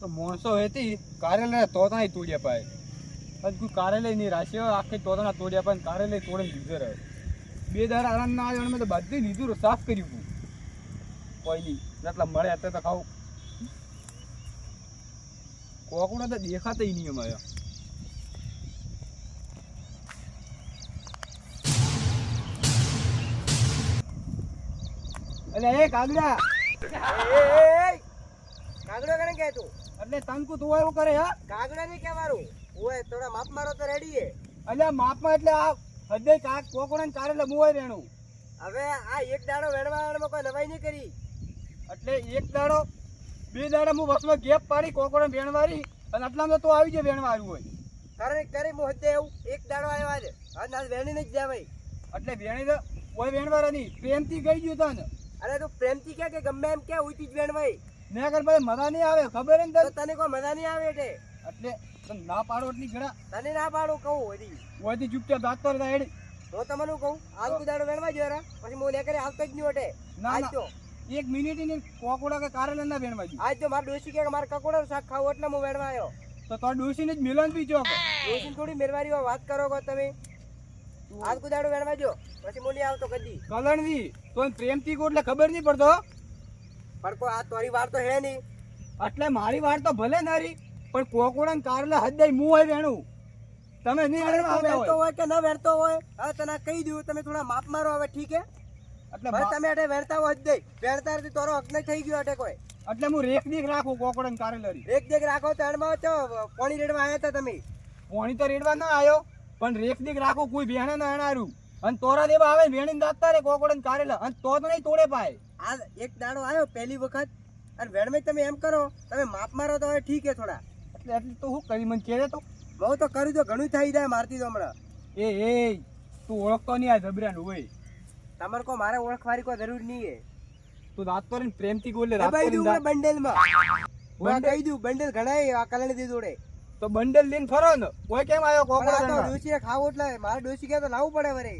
તો માણસો હતી કારેલા તોતણા તોડ્યા પાય. પછી કોઈ કારેલે નહીં રાશિયો આખી તોતણા તોડ્યા પાય કારેલે તોડીને લીધો રહે બે દાડા આરામ ના આવ્યો મેં તો બધી લીધું, સાફ કર્યું કોઈ નહીં, જેટલા મળે અત્યારે તો ખાવું. કોકડો તો દેખાતા નહીં અમારે. એટલે એ કાગડા. કાગડો કને કે તું? એટલે તંકુ તું એવું કરે હા? કાગડો નહીં કહેવાનું ઓય થોડા માપ મારો તો રેડી હે. એટલે માપમાં એટલે આ હદે કાક કોકણ ને કારેલે મુવાય રેણું. હવે આ એક દાડો વેણવામાં કોઈ નવાઈ નહીં કરી. એટલે એક દાડો બે દાડા હું બસમાં ગેપ પાડી કોકણ વેણવારી અને આટલામાં તો તું આવી જાય વેણવારું હોય. કે કરી હું હદે એવું એક દાડો આવ્યો આજે અને આજ વેણી નહીં જ જવાય. એટલે વેણી તો કોઈ વેણવારા નહીં પ્રેમથી ગઈ ગયું તને. અરે તું પ્રેમથી કે કે ગમે એમ કે ઉઈથી જ વેણવાય? ને અગર ભાઈ મજા નહીં આવે ખબર ને તને? કોઈ મજા નહીં આવે એટલે? એટલે તને ના પાડો એટલી ઘણા. તને ના પાડો કહું ઓડી ઓડી ચૂપચાપ દાતર રહે હેડી. હું તમને કહું હાલ કુદાડો વેણવા જો રા. પછી હું લે આવતો જ નહીં ઓટે ના જો એક મિનિટની કોકોડા કે કારેલા ના વેણવા જો આજ તો મારે ડોસી કે મારે કકોડા શાક ખાવ એટલે હું વેણવા આવ્યો તો તાર ડોસીને જ મિલન ચોક ડોસી થોડી મેરવારી વાત કરો કો તમે. હાલ કુદાડો દાડો વેણવા જો પછી હું આવતો કદી. કલણવી તો પ્રેમથી કો એટલે ખબર નહીં પડતો પણ કોઈ આ તારી વાર તો હે નહીં. એટલે મારી વાર તો ભલે નારી પણ કોકોડા ને કારેલા હદાય મું હોય વેણું. તમે નહીં વેણતો હોય. કે ન વેણતો હોય હવે તને કહી દઉં તમે થોડા માપ મારો હવે ઠીક હે? એટલે ભાઈ તમે અટે વેણતા હોય નહીં વેણતા નથી તારો હક નહીં થઈ ગયો અટે કોઈ. એટલે હું રેખ દેખ રાખું કોકોડા ને કારેલા એક દેખ રાખો તો એડમાં તો પોણી રેડવા આવ્યા હતા તમે. પોણી તો રેડવા ના આવ્યો પણ રેખ દેખ રાખો કોઈ બેહણે ના એણારું અને તોરા દેવા આવે વેણી દાંતતા રે કોકોડા ને કારેલા. અને તો તો નહીં તોડે પાય આ એક દાડો આવ્યો પહેલી વખત. અને વેણમાં તમે એમ કરો તમે માપ મારો તો હવે ઠીક છે થોડા. એટલે એટલે તો હું કરી મને કહે તો? બહુ તો કર્યું તો ઘણું થઈ જાય મારતી તો હમણાં. એ એ તું ઓળખતો નહીં આ જબરાનું હોય તમારે કો મારે ઓળખવાની કોઈ જરૂર નહીં હે. તું રાત તો રહીને પ્રેમથી બોલે રાત કરીને બંડલમાં? કહી દઉં બંડેલ ઘણા આ કલણ દીધું જોડે. તો બંડલ લઈને ફરો ને. કોઈ કેમ આવ્યો કોકડા ડોસી ખાવું એટલે મારે ડોસી કે તો લાવવું પડે વરે.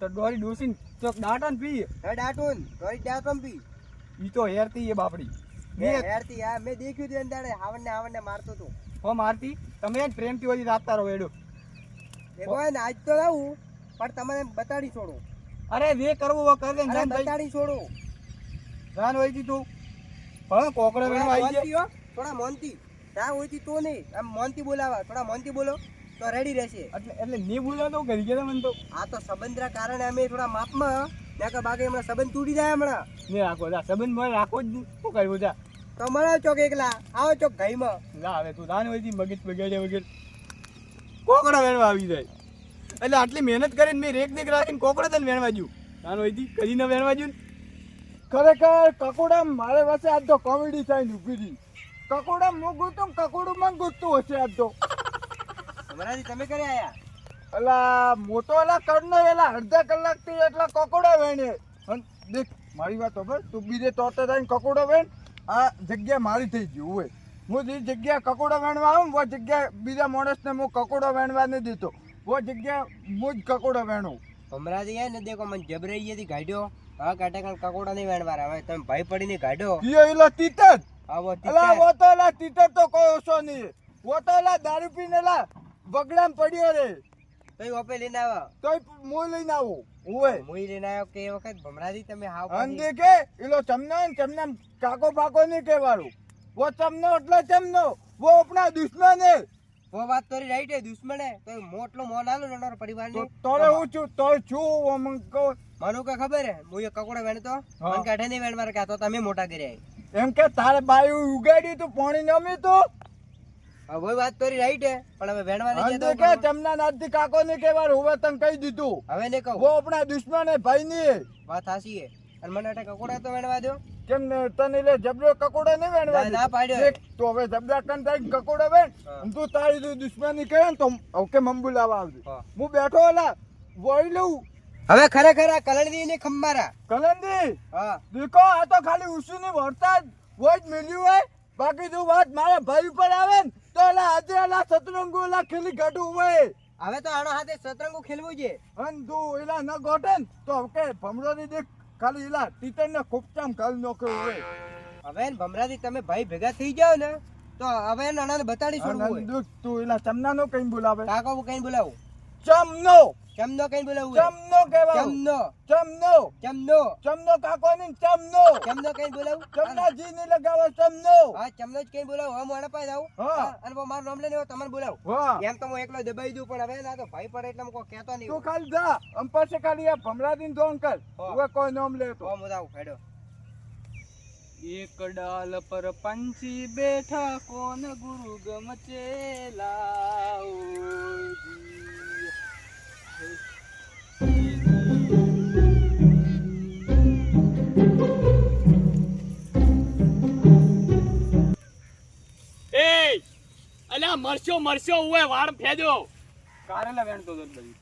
તો ડોરી ડોસી ચોક દાટન પી હે દાટુન ડોરી દાટન પી. ઈ તો હેરતી એ બાપડી. મે હેરતી આ મે દેખ્યું તું દાડે હાવણને હાવણને મારતો તો. હો મારતી? તમે પ્રેમથી ઓલી રાતતા રહો એડો એ કોઈ ને આજ તો લાવું પણ તમને બતાડી છોડું. અરે જે કરવું કરી દે ને જાન બતાડી છોડું. જાન હોય તી તું. પણ કોકડે વેણો આવી ગયો. થોડા મોનતી ત્યાં હોય તો નહીં. આમ મોનથી બોલાવા થોડા મોનથી બોલો. તો રેડી રહેશે. એટલે એટલે ની બોલ્યો તો કરી ગયા મને તો. આ તો સંબંધના કારણે અમે થોડા માપમાં ત્યાં કે બાકી હમણાં સંબંધ તૂટી જાય હમણાં. ને રાખો જા સંબંધ મને રાખો જ નહીં. શું કરવું જા. તો મળો ચોક એકલા. આવો ચોક ઘઈમાં. ના હવે તું દાન હોય મગજ બગાડ્યા વગર કોકડા વેણવા આવી જાય. એટલે આટલી મહેનત કરીને મેં રેક દેખ રાખીને કોકડા તને વેણવા જ્યું જાન હોય કરીને વેણવા જ્યું ખરેખર કકોડા મારે પાસે આજ તો કોમેડી થાય ઊભી હતી કકોડા હું તો કકોડું માં ગોતતું હશે આજ તો. હમણાંથી તમે કરે આયા? અલા મોટો અલા કરનો એલા અડધા કલાકથી એટલા કોકોડો વેણે. અન દેખ મારી વાત હવે તું બીજે તોતે થઈને કકોડો વેણ આ જગ્યા મારી થઈ ગઈ હોય હું જે જગ્યા કકોડો વેણવા આવું વો જગ્યા બીજા માણસને હું કકોડો વેણવા નહીં દેતો. વો જગ્યા હું જ કકોડો વેણું. હમણાંથી આયા ને દેખો મને જબરાઈએથી ગાડ્યો હા કાઢે કાંઈ કકોડા નહીં વેણવા હવે તમે ભાઈ પડીને ગાડ્યો ઈયો એલો તીતર. આવો અલા વો તો એલા તીતર તો કોઈ ઓછો નહીં. વો તો એલા દારૂ પીને એલા બગડામ પડ્યો રે. તોય ઓપે લઈને આવો. તોય હું લઈને આવો. ઓય મુઈ લઈને આવ્યો કે વખત ભમરાજી તમે હાવ અન દેખે એલો ચમનો ને ચમના કાકો પાકો નહીં કહેવાનું વો ચમનો એટલે ચમનો. વો આપણા દુશ્મન. હે વો વાત તારી રાઈટ હે દુશ્મને. તો મોટલો મોન આલો ને તો પરિવારની તોરે હું છું તો છું ઓ મન મને કે ખબર હે? હું એ કકોડા વેણતો મન મને કાઢે નહીં વેણવાર કે કાતો તો તમે મોટા કર્યા એમ કે તારે બાયું ઉગાડી તું પાણી નમી તું? હવે વાત તારી રાઈટ હે પણ હવે વેણવા નહીં અંધે કે નાથી કાકો નહીં કહેવાનું હવે તને કહી દીધું? હવે નહીં કહું. વો આપણા દુશ્મન હે ભાઈ ની વાત હાસી હે. અને મને અટે કકોડા તો વેણવા દો કેમ ને તને લે જબરો કકોડા નહીં વેણવા ના, ના પાડ્યો. તો હવે જબરા કન થાય કકોડા વેણ. હા. તું તારી દુ દુશ્મની ને તો ઓકે મંબુ લાવવા આવજો? હું. બેઠો ઓલા વોઈ લઉં. હવે ખરેખર આ કલણદી ને ખંભારા. કલંદી હા. દેખો આ તો ખાલી ઉસુની વરસાદ. હોય જ મિલ્યું હોય. બાકી તું વાત મારા ભાઈ ઉપર આવે ને તો એલા આજે એલા સતરંગુ એલા ખીલી ગાઢું હોય. હવે તો આનો હાથે સતરંગો ખેલવું છે. અંધુ તું એલા ન ગોટે ને તો કે ભમરો ની દેખ ખાલી એલા ટીટર ને ખૂબચામ કાલ નોખ્યો હોય. હવે ને ભમરાથી તમે ભાઈ ભેગા થઈ જાવ ને તો હવે નાનાને બતાડી છોડવું તું એલા ચમનાનો કઈ બોલાવે? કાકો કઈ બોલાવું? ચમનો. ચમનો કઈ બોલાવું? ચમનો કહેવાય. ચમનો. ચમનો. ચમનો. ચમનો કાકો ને ચમનો. ચમનો કઈ બોલાવું? ચમનાજી ને લગાવો ચમનો. હા ચમનો જ કઈ બોલાવું? હવે મોડા પાસે આવું? હા. હા, અને હું મારું નામ લઈને તમને બોલાવું. એમ તો હું એકલો દબાઈ દઉં પણ હવે ના તો ભાઈ પડે એટલે હું કોઈ કહેતો નહીં તું ખાલી જા. આમ પાસે ખાલી આ ભમરાદીન ધોન કર હા. હવે કોઈ નામ લે તો તો હું જાઉં ખેડો એક ડાલ પર પંછી બેઠા કોન ગુરુ ગમચેલા અલ્યા મરશો મરશો ઉએ વાળ ફેજો કારેલા વેણ તો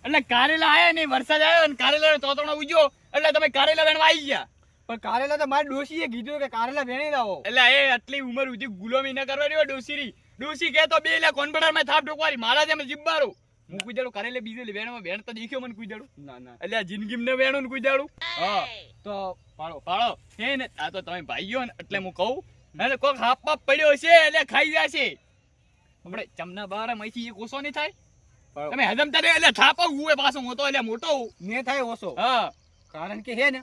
એટલે કારેલા આયા ને વરસાદ આવ્યો ને કારેલા તોતણો ઉજ્યો એટલે તમે કારેલા વેણવા આવી ગયા. પણ કારેલા તો મારી ડોશીએ કીધું કે કારેલા વેણી લાવો. એટલે એ આટલી ઉંમર ઉધી ગુલામી ન કરવાની હોય ડોસીરી ડોસી કે તો બે લે કોન્ફિડરમાં થાપ ઠોકવારી મારા જેમ જીબ્બારો હું કોઈ દાડો કારેલે બીજે વેણમાં વેણ તો દેખ્યો મને કોઈ ના ના. એટલે આ જિંદગી ને વેણું ને કુજાડું હા. તો પાડો પાડો. હે ને? આ તો તમે ભાઈઓ ને એટલે હું કહું. કોક હાપ પાપ પડ્યો છે એટલે ખાઈ જશે. આપણે ચમના બાર એક ઓછો નહીં થાય? તમે હજમ તારે એટલે થાપો હું પાછો મોટો એટલે મોટો ને થાય ઓછો. હા. કારણ કે હે ને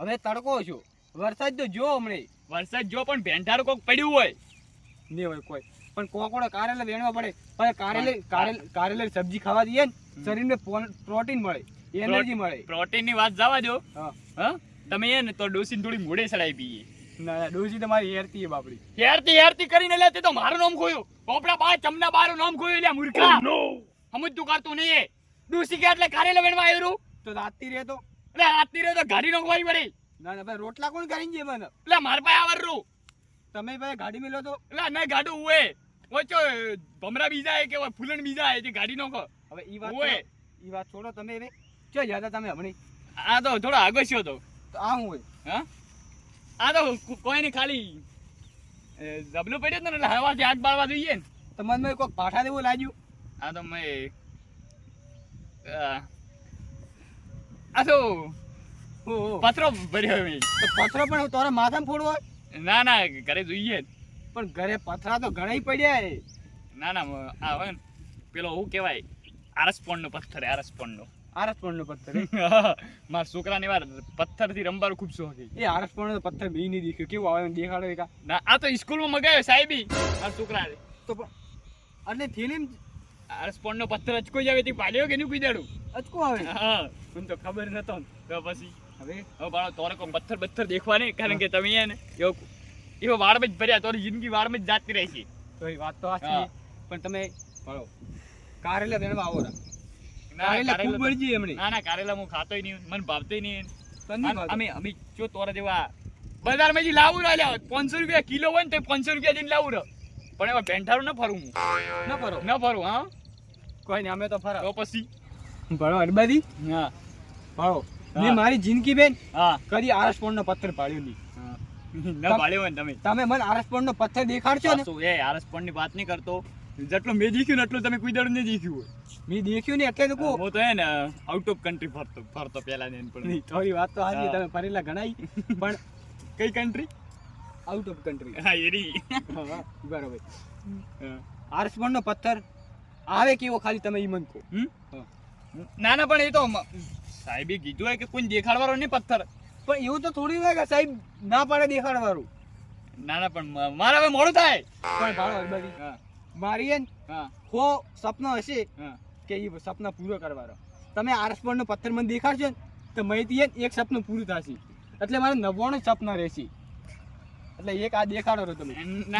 હવે તડકો છો વરસાદ તો જો હમણે. વરસાદ જો પણ ભેંઢાર કોક પડ્યું હોય. નહીં હોય કોઈ. પણ કોકોડો કારેલા વેણવા પડે. પણ કારેલે કારેલ સબ્જી ખાવા દઈએ ને શરીરને પ્રોટીન મળે એનર્જી મળે. પ્રોટીનની વાત જવા દો. હા. હા? તમે એ ને તો ડોસીને થોડી મોડે ચડાઈ પીએ. ના ના ડોસી તમારી હેરતી બાપડી. હેરતી હેરતી કરીને લે તે તો મારું નામ ખોયું. પોપડા બા ચમના બારું નામ ખોયું લે મૂર્ખા. સમજ તું કરતું નહીં એ. ડોસી કે એટલે કારેલા વેણવા આવ્યું તો રાતી રે તો એટલે રાતી રે તો ગાડી ખોઈ પડી ના ના ભાઈ રોટલા કોણ કરીને જે મને? એટલે માર પાસે આવરું તમે ભાઈ ગાડી મેલો તો? એટલે નહીં ગાડું હોય ઓછો ભમરા બીજા એ કે ફૂલણ બીજા હે જે ગાડી નો હવે ઈ વાત હોય ઈ વાત છોડો તમે હવે. ચો જાતા તમે હમણી આ તો થોડો આગળ તો. તો આ હું હોય? હા? આ તો કોઈ નહીં ખાલી જબલું પડ્યું ને એટલે હવાથી હાથ બાળવા જોઈએ ને. તો મને કોઈક પાઠા દેવું લાગ્યું? આ તો મેં આ તો. પથરો ભર્યો મેં તો પથરો પણ તારા માથામાં ફોડવો હોય? ના ના ઘરે જોઈએ. પણ ઘરે પથરા તો ઘણા પડ્યા ના ના આ હોય ને પેલો હું કહેવાય આરસપોણ નો પથ્થર આરસપોણ નો આરસ પણ પથ્થર. મારા છોકરાને વાર પથ્થરથી રમવાનું ખૂબ શોખ છે. એ આરસ પણ પથ્થર બી નહીં દેખ્યો. કેવું આવે દેખાડો એકા. ના આ તો સ્કૂલમાં મગાવ્યો સાહેબી મારા છોકરા તો પણ એટલે ફિલ્મ આરસપોણ નો પથ્થર અચકો જાવે તે પાડ્યો કે નહીં કીધેડું અચકો આવે? હા મને તો ખબર નતો. તો પછી હવે? હવે બાળો તોરે કો પથ્થર પથ્થર દેખવા નહીં કારણ કે તમે એને એવો એવો વાળમાં જ ભર્યા તોરી જિંદગી વાળમાં જ જાતી રહી છે. તો એ વાત તો આ છે. પણ તમે ભણો કારેલા વેણવા આવો રા. ના, કારેલા કારેલા ખૂબ બળજી એમણે. ના ના કારેલા હું ખાતોય નહીં મને ભાવતોય નહીં. તને નહીં આમ- ભાવતું? અમે અમે જો તોરા જેવા બજારમાં જે લાવું રહ્યા પાંચસો રૂપિયા કિલો હોય ને તો પાંચસો રૂપિયા દઈને લાવું રહ્યો. પણ એવા ભેંઠારું ન ફરું હું. ન ફરો? ન ફરું હા? કોઈ નહીં અમે તો ફરા તો પછી? ભણો હા. ભણો. મેં મારી જિંદગી બેન હા. કદી આરસ પણ નો પથ્થર પાડ્યો નહીં. ન હોય ને તમે. તમે મને આરસ પણ નો પથ્થર દેખાડશો ને? એ આરસ પણ ની વાત નહીં કરતો. જેટલું મેં દેખ્યું ને એટલું તમે કોઈ દાડું નહીં દેખ્યું હોય. મેં દેખ્યું ને એટલે તો હું તો હે ને આઉટ ઓફ કન્ટ્રી ફરતો ફરતો પહેલા ને પણ. નહીં, થોડી વાત તો હાજી. તમે ફરેલા ગણાય. પણ કઈ કન્ટ્રી આઉટ ઓફ કન્ટ્રી હા એરી બરાબર હા. આરસ પણ નો પથ્થર આવે કેવો ખાલી તમે ઈ મન કહો. ના ના પણ એ તો સાહેબ સાહેબે કીધું હોય કે કોઈ દેખાડવાનો નહીં પથ્થર. પણ એવું તો થોડી હોય કે સાહેબ ના પાડે દેખાડવાળું ના ના પણ મારા હવે મોડું થાય. પણ ભાડો હા. મારી હે ને હો. સપનો હશે કે એ સપના પૂરો કરવાનો તમે આરસ નો પથ્થર મને દેખાડશો ને તો મહીથી એક સપનું પૂરું થશે. એટલે મારે નવ્વાણું સપના રહેશે. એટલે એક આ દેખાડો છો તમે.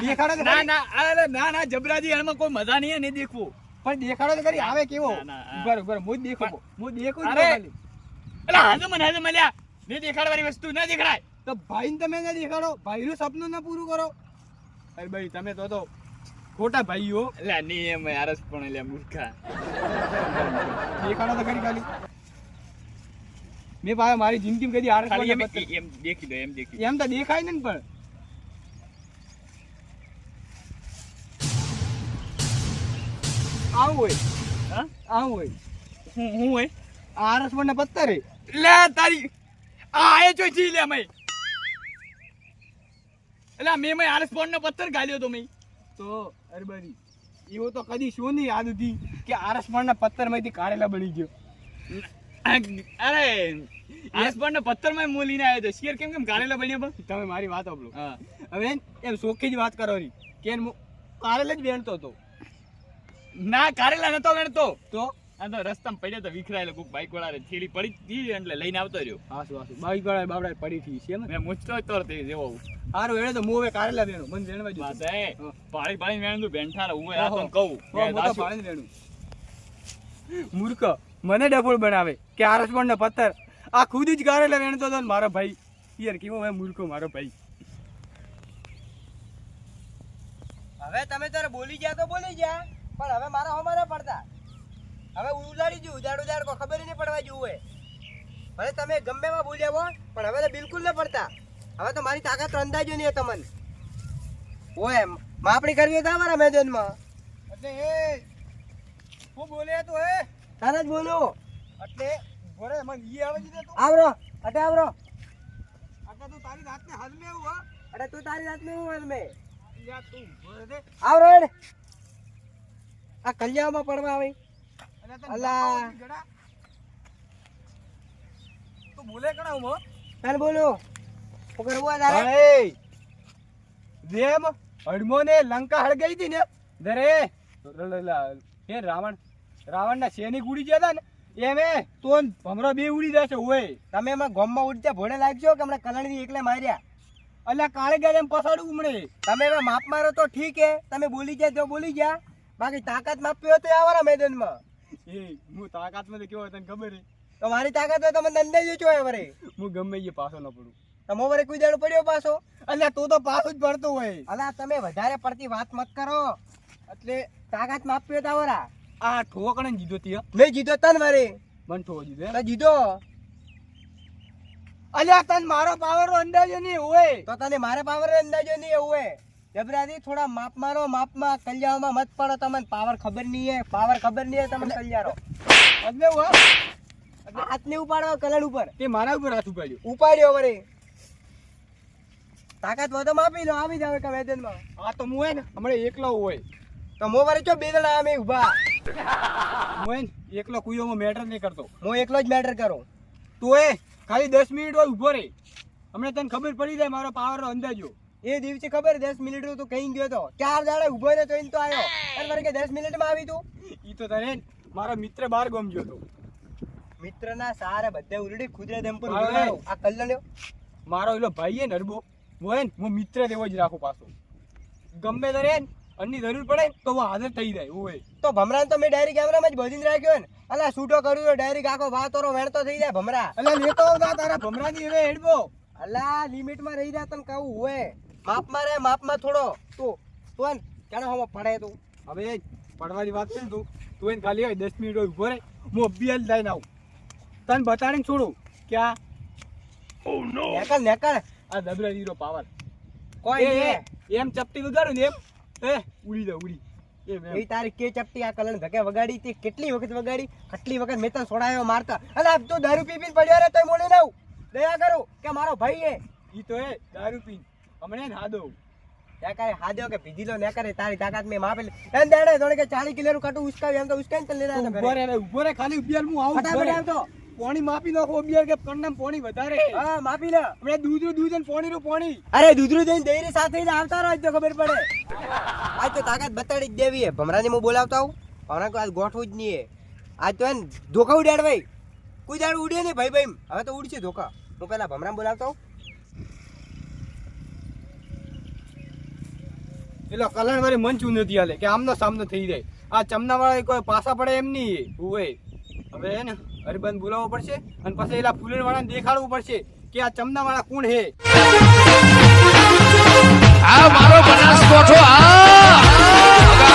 દેખાડો ના ના અરે ના ના જબરાજી એમાં કોઈ મજા નહીં નહીં દેખવું. પણ દેખાડો તો કરી આવે કેવો? ના, ના, બરોબર હું જ દેખો હું દેખું અરે. એટલે હાજુ મને હાજુ મળ્યા નહીં દેખાડવાની વસ્તુ ના દેખાડાય. તો ભાઈને તમે ના દેખાડો ભાઈનું સપનું ના પૂરું કરો. અરે ભાઈ તમે તો તો ખોટા ભાઈઓ. એટલે નહીં એમ આરસ પણ એટલે મૂર્ખા. દેખાડો તો ખરી ખાલી. મેં ભાઈ મારી જિંદગી કદી આરસ ખાલી એમ એમ દેખી દો એમ દેખી એમ તો દેખાય ને પણ. આવું હોય. હા? આવું હોય. હું હું હોય? આરસ પણ પત્તર રે. લે તારી આ આયે જોઈ જી લે મેં. એટલે મેં મેં આરસ પણ નો પથ્થર ગાલ્યો તો મેં. તો અરબરી એવો તો કદી શું નહીં યાદ હતી કે આરસપણના પથ્થરમાંથી કારેલા બની ગયો. અરે આસપાસનો પથ્થરમાં હું લઈને આવ્યો હતો શેર કેમ કેમ કારેલા બન્યા પણ? તમે મારી વાત આપલો હવે એમ શોખી જ વાત કરો કે કારેલા જ વેણતો હતો ના કારેલા નતો વેણતો. તો? તો રસ્તામાં પડ્યો તો વિખરાયેલો કોક બાઈક વાળા થેલી પડી હતી એટલે લઈને આવતો રહ્યો. હાસુ હાસુ. બાઈક વાળા બાબડા પડી થી છે મેં મૂછતો જ તો તે જેવો. સારું એને તો મોવે કારેલા વેણું. મને જણવા વાત જો હે. પાણી પાણી વેણું બેઠા રહું આ તો. કહું. મેં હું તો દાશું. પાણી વેણું. મૂર્ખ મને ડફોળ બનાવે. કે આરસપણનો પથ્થર. આ ખુદ જ કારેલા વેણતો હતો ને મારો ભાઈ. યાર કેવો મેં મૂર્ખો મારો ભાઈ. હવે તમે તારે બોલી ગયા તો બોલી ગયા. પણ હવે મારા અમારે પડતા. હવે ઉડાડી જુ ઉજાડ ઉજાડ કો ખબર નહીં પડવા જેવું હોય. ભલે તમે ગમે એમાં બોલ્યા હો પણ હવે તો બિલકુલ ન પડતા. હવે તો મારી તાકાત અંદાજો નહીં તમને. ઓય માપણી કરવી હતા અમારા મેદાનમાં. એટલે એ હું બોલે તો હે. તારે જ બોલો એટલે ભરે મને ઈ આવે છે તો. આવરો અટે આવરો. આટલા તું તારી રાતને હાલમે આવું હા. અટે તું તારી જાતને હું હાલ મે? યાર તું ભરે આવરો આ કલ્યાણમાં પડવા આવે. અલા. બોલે કણા બોલો. લંકા હળગાઈ હતી ને. દરે હે રાવણ. ના સૈનિક ઉડી ગયા હતા ને એમે તો ભમરો બે ઉડી જશે ઓય. તમે એમાં ગોમમાં ઉડતા ભોળે લાગશો કે હમણાં કલણની એકલે માર્યા? અલ્યા કાળે ગયા એમ પસાડું ઉમડે તમે એમાં માપ મારો તો ઠીક હે. તમે બોલી ગયા તો બોલી ગયા બાકી તાકાત માપ્યો તો આવરા મેદાનમાં. એ હું તાકાતમાં તો કેવો તને ખબર હે? તો તાકાત હોય તમે નંદે જો છો વરે. હું ગમે એ પાછો ન પડું. તમો વરે કોઈ દાડો પડ્યો પાછો? અલ્યા તું તો પાછો જ પડતો હોય. અલા તમે વધારે પડતી વાત મત કરો. એટલે તાકાત માપ્યો તા વરા. આ ઠોકણે જીધો તી હો. મેં જીતો તન વરે. મને ઠોકો જીધો હે. જીધો. અલ્યા તને મારો પાવર અંદાજો નહીં હોય. તો તને મારા પાવર અંદાજો નહીં એવું હે જબરાથી થોડા માપ મારો માપમાં કલ્યાણમાં મત પડો તમને પાવર ખબર નહીં હે પાવર ખબર નહીં હે તમને કલ્યાણો. એટલે હું હાથને ઉપાડો કલર ઉપર. તે મારા ઉપર હાથ ઉપાડ્યો. ઉપાડ્યો વરે તાકાત વધો માપી લો આવી જાવ કે મેદાનમાં. આ તો હું હે ને હમણાં એકલો હોય. તો મો વરે ચો બે જણા અમે ઊભા હું એકલો કુયોમાં મેટર નહીં કરતો. હું એકલો જ મેટર કરું. તું એ ખાલી દસ મિનિટ હોય ઊભો રહે હમણાં તને ખબર પડી જાય મારો પાવરનો અંદાજો. એ દિવસે ખબર દસ મિનિટનું તું કहीं ગયો તો? ચાર દાડે ઊભો રહ્યો તો તો આવ્યો. અને વરે કે દસ મિનિટમાં આવી તું? ઈ તો તને મારો મિત્ર બાર ગયો તો. મિત્રના સારે બધે ઉલડી ખુદરે દમ પર. આ કલ્યાણ્યો મારો એલો ભાઈ હે નરબો હોય ને હું મિત્ર દેવો જ રાખું પાછો. ગમે તરે અન્ની જરૂર પડે તો હું હાજર થઈ જાય હોય તો ભમરા તો મેં ડાયરી કેમેરામાં જ બધીને રાખ્યો ને. અલા શૂટો કર્યું તો ડાયરી આખો વાતોરો વેણતો થઈ જાય ભમરા. અલા લેતો આવ તા તારા ભમરાની હવે હેડબો. અલા લિમિટમાં રહી જા તને કહું હોય માપમાં રહે માપમાં થોડો. તું તું એને કેનો હમો પડે તું? હવે એ પડવાની વાત છે ને તું. તું એને ખાલી હોય દસ મિનિટ હોય ઊભો રહે. હું અભિયાન લઈને આવું. તને બતાડીને છોડું કે આ નેકળ નેકળ. આ દબરા જીરો પાવર. કોઈ એ. એમ ચપટી વગાડું ને એમ. એ ઉડી જા ઉડી. એ. એ તારી કે ચપટી આ કલર ધકે વગાડી તે કેટલી વખત વગાડી? કેટલી વખત મેં તને છોડાયો મારતા. અલે તું તો દારૂ પી પી પડ્યો રે તોય મોડે ના દયા કરું કે મારો ભાઈ હે ઈ તો એ દારૂ પી હમણે ને હાદો. ત્યાં હાદ્યો કે પીધી લો ને કરે તારી તાકાત મેં માપેલી. એમ દેડે થોડી કે ચાલી કિલો નું કટું ઉસકાવ્યું એમ તો ઉસકાઈ તને લઈને ઊભો રે ઊભો રે ખાલી ઉભિયાર હું આવું ફટાફટ. આવતો. પોણી માપી નાખો બિયર કે કણનામ પોણી વધારે. હા માપી લે. હમણે દૂધનું દૂધ અને પોણી નું પોણી. અરે દૂધરું જઈને દેરી સાથે જ આવતા રહો તો ખબર પડે. આજ તો તાકાત બતાડી જ દેવી હે. ભમરાને હું બોલાવતા આવું. ભમરા કો આજ ગોઠવું જ નહીં હે. આજ તો એને ધોકા ઉડાડ ભાઈ કોઈ દાડ ઉડે નહીં ભાઈ ભાઈ હવે તો ઉડશે ધોકા. હું પેલા ભમરા બોલાવતા આવું. એટલે મારે મન ચૂ નથી હાલે, કે આમનો સામનો થઈ જાય. આ ચમના વાળા કોઈ પાસા પડે એમ નહીં હોય હવે હે ને હરિબંધ બોલાવવો પડશે અને પછી એલા ફૂલણ વાળાને દેખાડવું પડશે કે આ ચમના વાળા કોણ હે. આ મારો બનાસકોઠો, આ!